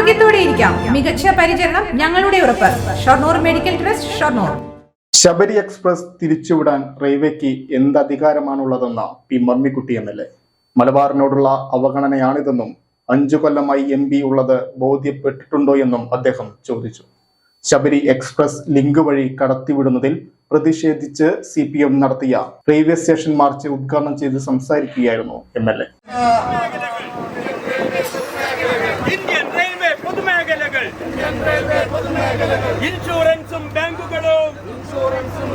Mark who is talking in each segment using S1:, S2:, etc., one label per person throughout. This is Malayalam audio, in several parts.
S1: ആരോഗ്യത്തോടെ ഇരിക്കാം. മികച്ച പരിചരണം ഞങ്ങളുടെ ഉറപ്പ്. Shoranur medical trust Shoranur.
S2: Sabari express തിരിച്ചുവിടാൻ റെയിൽവേക്ക് എന്ത് അധികാരമാണുള്ളതെന്ന P Mammikutty M L A. മലബാറിനോടുള്ള അവഗണനയാണിതെന്നും അഞ്ചു കൊല്ലമായി എം പി ഉള്ളത് ബോധ്യപ്പെട്ടിട്ടുണ്ടോ എന്നും അദ്ദേഹം ചോദിച്ചു. ശബരി എക്സ്പ്രസ് ലിങ്ക് വഴി കടത്തിവിടുന്നതിൽ പ്രതിഷേധിച്ച് സി പി എം നടത്തിയ റെയിൽവേ സ്റ്റേഷൻ മാർച്ച് ഉദ്ഘാടനം ചെയ്ത് സംസാരിക്കുകയായിരുന്നു എം എൽ എ.
S3: പൊതുമേഖലകൾ ഇൻഷുറൻസും ബാങ്കുകളും.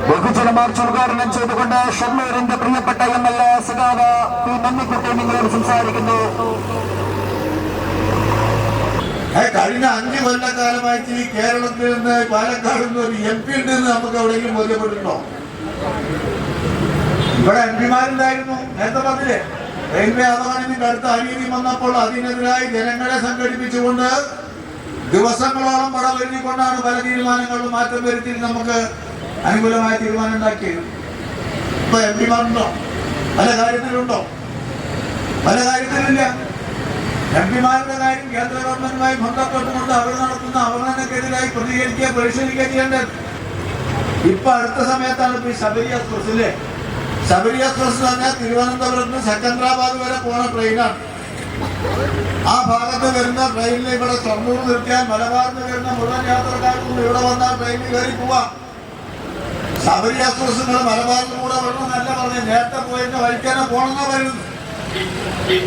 S4: ബഹുജന മാർച്ച് ഉദ്ഘാടനം ചെയ്തുകൊണ്ട് ഷൊർണൂരിന്റെ പ്രിയപ്പെട്ട എം എൽ എ സഖാവ് പി മന്നിക്കുട്ടി നിങ്ങളോട് സംസാരിക്കുന്നു.
S5: കഴിഞ്ഞ അഞ്ചു കൊല്ലക്കാലമായിട്ട് ഈ കേരളത്തിൽ നിന്ന് പാലക്കാട് നിന്ന് ഒരു എം പി ഉണ്ടെന്ന് നമുക്ക് എവിടെയെങ്കിലും ബോധ്യപ്പെട്ടിട്ടുണ്ടോ? ഇവിടെ എം പിമാരുണ്ടായിരുന്നു നേരത്തെ പറഞ്ഞില്ലേ? റെയിൽവേ അപകടത്തിന്റെ അടുത്ത അനീതി വന്നപ്പോൾ അതിനെതിരായി ജനങ്ങളെ സംഘടിപ്പിച്ചുകൊണ്ട് ദിവസങ്ങളോളം പട വരുത്തിക്കൊണ്ടാണ് പല തീരുമാനങ്ങളും മാറ്റം വരുത്തി നമുക്ക് അനുകൂലമായ തീരുമാനം ഉണ്ടാക്കിയത്. ഇപ്പൊ എം പിമാരുണ്ടോ പല കാര്യത്തിലുണ്ടോ? പല കാര്യത്തിലില്ല. എം പിമാരുടെ കാര്യം കേന്ദ്ര ഗവൺമെന്റുമായി ബന്ധപ്പെട്ടുകൊണ്ട് അവർ നടത്തുന്ന അവഗണനക്കെതിരായി പ്രതികരിക്കുക പരിശോധിക്കുക ചെയ്യേണ്ടത്. ഇപ്പൊ അടുത്ത സമയത്താണ് ഇപ്പൊ ഈ ശബരി എക്സ്പ്രസ് ഇല്ലേ ശബരി എക്സ്പ്രസ് തന്നെ തിരുവനന്തപുരത്ത് നിന്ന് സെക്കന്ദരാബാദ് വരെ പോണ ട്രെയിനാണ്. ആ ഭാഗത്ത് വരുന്ന ട്രെയിനിൽ ഇവിടെ ഷൊർണൂർ നിർത്തിയാൽ മലബാറിൽ വരുന്ന മുഴുവൻ യാത്രക്കാർക്കും ഇവിടെ വന്നാൽ ട്രെയിനിൽ കയറി പോവാം. ശബരി എക്സ്പ്രസ് മലബാറിൽ കൂടെ വരണമെന്നല്ല പറഞ്ഞു നേരത്തെ പോയതിന്റെ വഴിക്കാനെ പോണെന്നാ വരുന്നു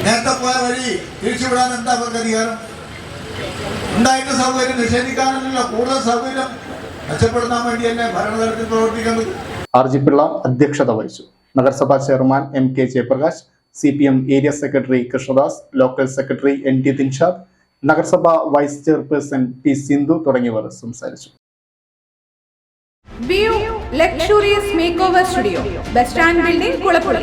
S5: നേരത്തെ പോയ വഴി തിരിച്ചുവിടാൻ എന്താ അവർക്ക് അധികാരം? ഉണ്ടായിട്ട് സൗകര്യം നിഷേധിക്കാനല്ലോ കൂടുതൽ സൗകര്യം മെച്ചപ്പെടുത്താൻ വേണ്ടി തന്നെ ഭരണതലത്തിൽ പ്രവർത്തിക്കുന്നത്
S2: ആർ ജി പിള്ള അധ്യക്ഷത വഹിച്ചു. നഗരസഭാ chairman M K Jayaprakash C P M area secretary Krishnadas local secretary N T Dinshad നഗരസഭാ വൈസ് ചെയർപേഴ്സൺ പി സിന്ധു തുടങ്ങിയവർ സംസാരിച്ചു.
S1: Luxurious make over studio bus stand building Kulappully